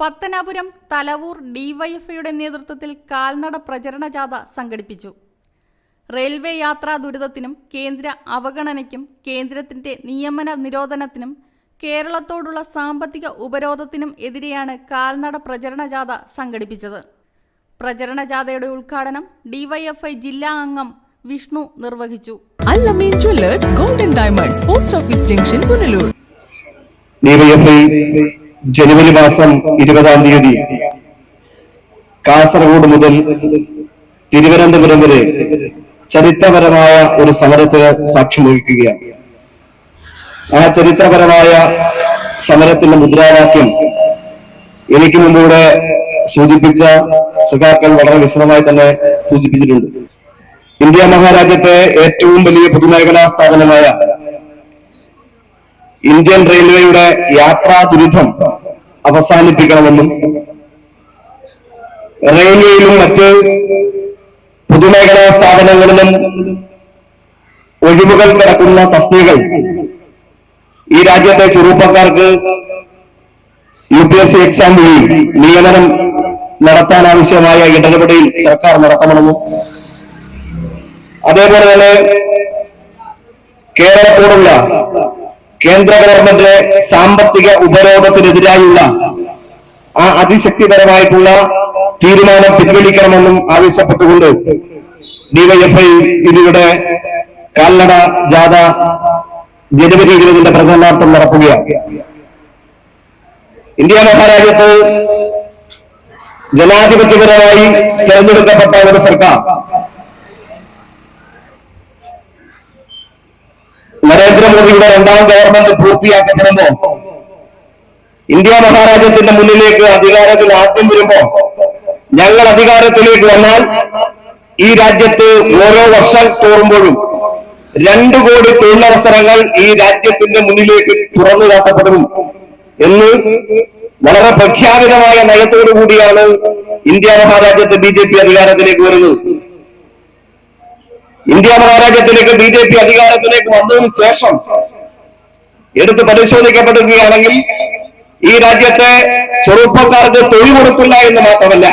പത്തനാപുരം തലവൂർ ഡിവൈഎഫ്ഐയുടെ നേതൃത്വത്തിൽ കാൽനട പ്രചരണ ജാഥ സംഘടിപ്പിച്ചു. റെയിൽവേ യാത്രാ ദുരിതത്തിനും കേന്ദ്ര അവഗണനയ്ക്കും കേന്ദ്രത്തിന്റെ നിയമന നിരോധനത്തിനും കേരളത്തോടുള്ള സാമ്പത്തിക ഉപരോധത്തിനും എതിരെയാണ് കാൽനട പ്രചരണ ജാഥ സംഘടിപ്പിച്ചത്. പ്രചരണ ജാഥയുടെ ഉദ്ഘാടനം ഡിവൈഎഫ്ഐ ജില്ലാ അംഗം വിഷ്ണു നിർവഹിച്ചു. Alameen jewellers golden diamonds post office junction Punalur. DYFI ജനുവരി മാസം ഇരുപതാം തീയതി കാസർഗോഡ് മുതൽ തിരുവനന്തപുരം വരെ ചരിത്രപരമായ ഒരു സമരത്തിന് സാക്ഷ്യം വഹിക്കുകയാണ് ആ ചരിത്രപരമായ സമരത്തിന്റെ മുദ്രാവാക്യം എനിക്ക് മുമ്പിവിടെ സൂചിപ്പിച്ച സഖാക്കൾ വളരെ വിശദമായി തന്നെ സൂചിപ്പിച്ചിട്ടുണ്ട്. ഇന്ത്യ മഹാരാജ്യത്തെ ഏറ്റവും വലിയ പൊതുമേഖലാ സ്ഥാപനമായ ഇന്ത്യൻ റെയിൽവേയുടെ യാത്രാ ദുരിതം അവസാനിപ്പിക്കണമെന്നും റെയിൽവേയിലും മറ്റ് പൊതുമേഖലാ സ്ഥാപനങ്ങളിലും ഒഴിവുകൾ കിടക്കുന്ന തസ്തികൾ ഈ രാജ്യത്തെ ചെറുപ്പക്കാർക്ക് U P S C exam വഴി നിയമനം നടത്താൻ ആവശ്യമായ ഇടപെടൽ സർക്കാർ നടത്തണമെന്നും അതേപോലെ തന്നെ കേരളത്തോടുള്ള കേന്ദ്ര ഗവൺമെന്റ് സാമ്പത്തിക ഉപരോധത്തിനെതിരായുള്ള ആ അതിശക്തിപരമായിട്ടുള്ള തീരുമാനം പിൻവലിക്കണമെന്നും ആവശ്യപ്പെട്ടുകൊണ്ട് ഡിവൈഎഫ്ഐ ഇതിവിടെ കാൽനട ജാഥ ജനുവരി ഇരുപതിന്റെ പ്രചരണാർത്ഥം നടത്തുകയാണ് ഇന്ത്യ മഹാരാജ്യത്ത് ജനാധിപത്യപരമായി തെരഞ്ഞെടുക്കപ്പെട്ട ഒരു സർക്കാർ നരേന്ദ്രമോദിയുടെ രണ്ടാം ഗവൺമെന്റ് പൂർത്തിയാക്കപ്പെടുമ്പോ ഇന്ത്യ മഹാരാജ്യത്തിന്റെ മുന്നിലേക്ക് അധികാരത്തിൽ ആദ്യം വരുമ്പോ ഞങ്ങൾ അധികാരത്തിലേക്ക് വന്നാൽ ഈ രാജ്യത്ത് ഓരോ വർഷം തോറുമ്പോഴും രണ്ടു കോടി തൊഴിലവസരങ്ങൾ ഈ രാജ്യത്തിന്റെ മുന്നിലേക്ക് തുറന്നു കാട്ടപ്പെടും എന്ന് വളരെ പ്രഖ്യാപിതമായ നയത്തോടു കൂടിയാണ് ഇന്ത്യ മഹാരാജ്യത്ത് ബി ജെ പി അധികാരത്തിലേക്ക് വരുന്നത്. ഇന്ത്യ മഹാരാജ്യത്തിലേക്ക് ബി ജെ പി അധികാരത്തിലേക്ക് വന്നതിന് ശേഷം എടുത്ത് പരിശോധിക്കപ്പെടുകയാണെങ്കിൽ ഈ രാജ്യത്തെ ചെറുപ്പക്കാർക്ക് തൊഴിൽ കൊടുക്കില്ല എന്ന് മാത്രമല്ല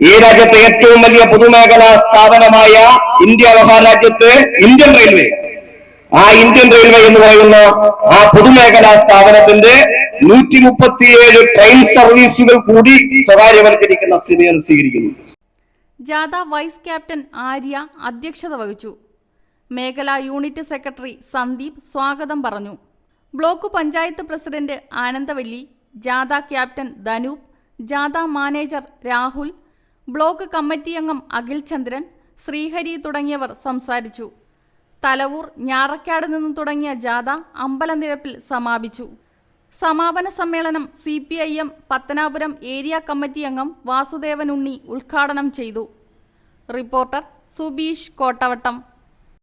ഈ രാജ്യത്തെ ഏറ്റവും വലിയ പൊതുമേഖലാ സ്ഥാപനമായ ഇന്ത്യ മഹാരാജ്യത്ത് ഇന്ത്യൻ റെയിൽവേ ആ ഇന്ത്യൻ റെയിൽവേ എന്ന് പറയുന്ന ആ പൊതുമേഖലാ സ്ഥാപനത്തിന്റെ നൂറ്റി മുപ്പത്തിയേഴ് ട്രെയിൻ സർവീസുകൾ കൂടി സ്വകാര്യവൽക്കരിക്കുന്ന സ്ഥിതി സ്വീകരിക്കുന്നു ജാഥ വൈസ് ക്യാപ്റ്റൻ ആര്യ അധ്യക്ഷത വഹിച്ചു. മേഖലാ യൂണിറ്റ് സെക്രട്ടറി സന്ദീപ് സ്വാഗതം പറഞ്ഞു. ബ്ലോക്ക് പഞ്ചായത്ത് പ്രസിഡന്റ് ആനന്ദവല്ലി ജാഥ ക്യാപ്റ്റൻ ധനൂപ് ജാഥ മാനേജർ രാഹുൽ ബ്ലോക്ക് കമ്മിറ്റി അംഗം അഖിൽ ചന്ദ്രൻ ശ്രീഹരി തുടങ്ങിയവർ സംസാരിച്ചു. തലവൂർ ഞാറക്കാട് നിന്നും തുടങ്ങിയ ജാഥ അമ്പലനിരപ്പിൽ സമാപിച്ചു. സമാപന സമ്മേളനം C P I M Pathanapuram area committee അംഗം വാസുദേവൻ ഉണ്ണി ഉദ്ഘാടനം ചെയ്തു. റിപ്പോർട്ടർ സുബീഷ് കോട്ടവട്ടം.